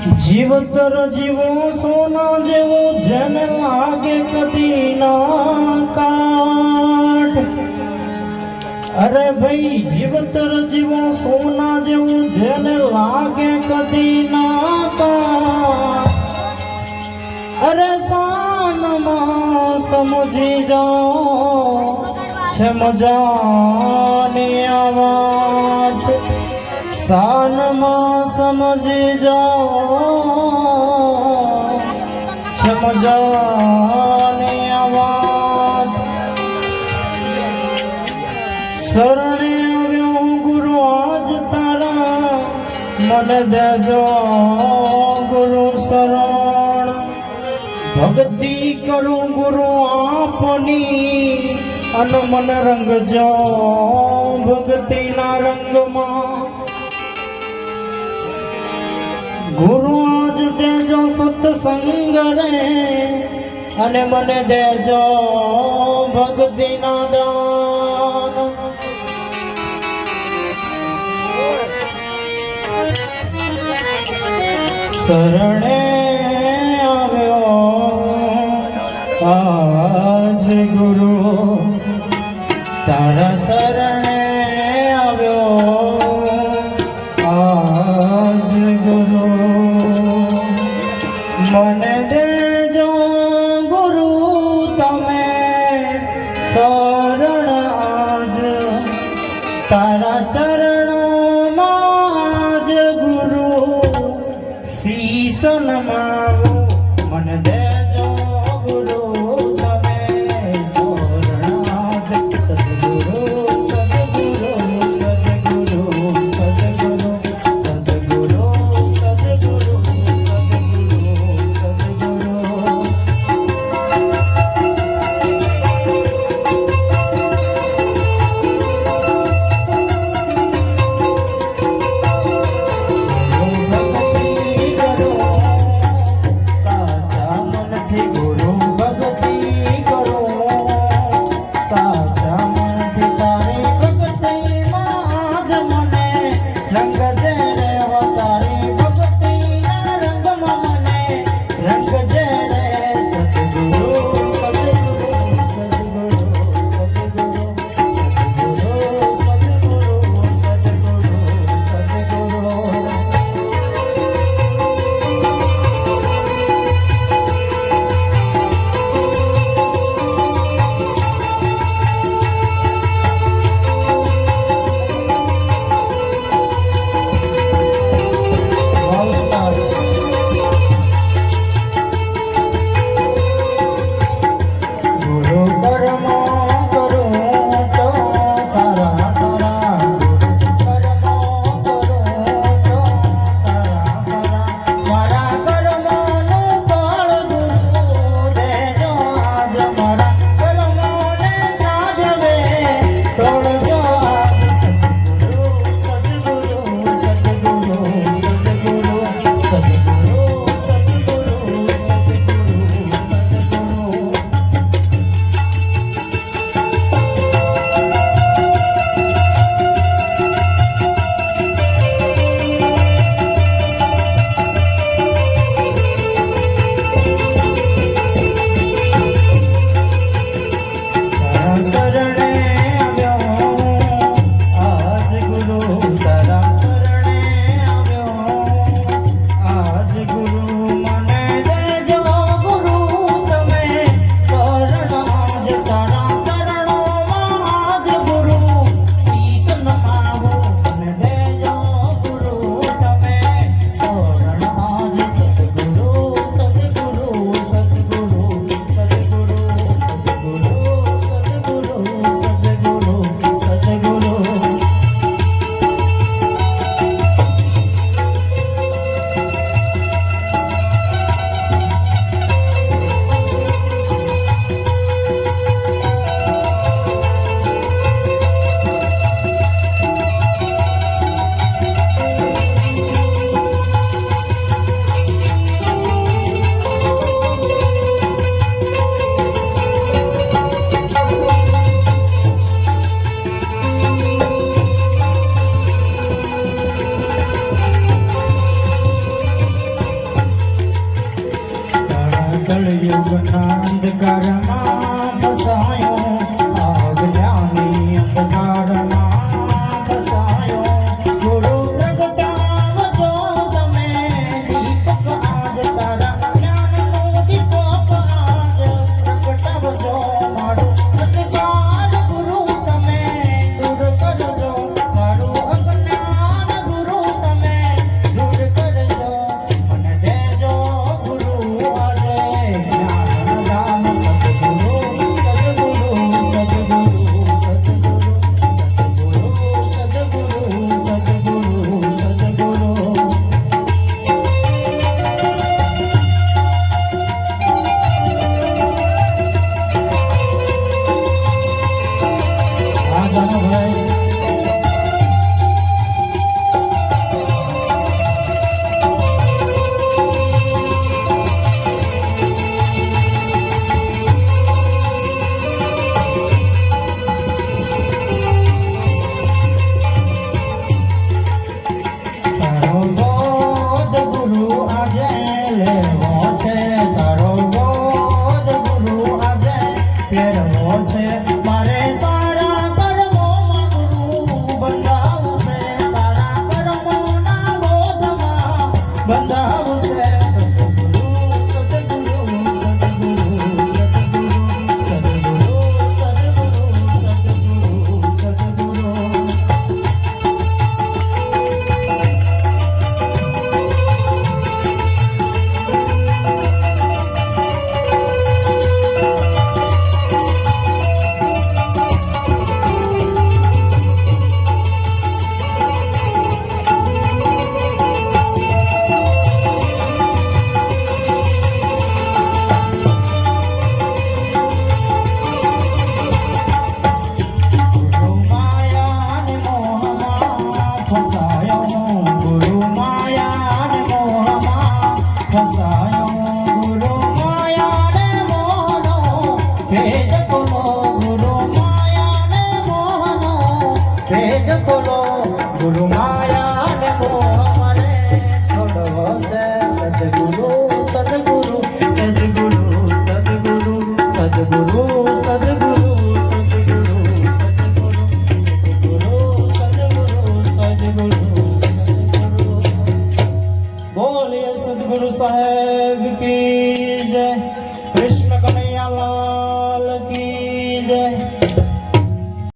જીવતર જીવો સોના જેવો જન લાગે કદી ના કાઢ. અરે ભાઈ જીવતર જીવો સોના જેવો જન લાગે કદી ના કાઢ. અરે સાનમાં સમજી જાઓ, છે મજાની આવાજ સાનમાં સમજી જાઓ. સમજાની મજાની આવાજ શરણે આવ્યો ગુરુ આજ તારા. મને દેજો ગુરુ શરણ. ભક્તિ કરું ગુરુ આપની. અને મને રંગજો ભક્તિના રંગમાં. સત્સંગ રે અને મને દેજો ભક્તિના દાન. શરણે આવ્યો આજ ગુરુ તારા શરણે यौवनांधकारमा వేగతలో గురుమా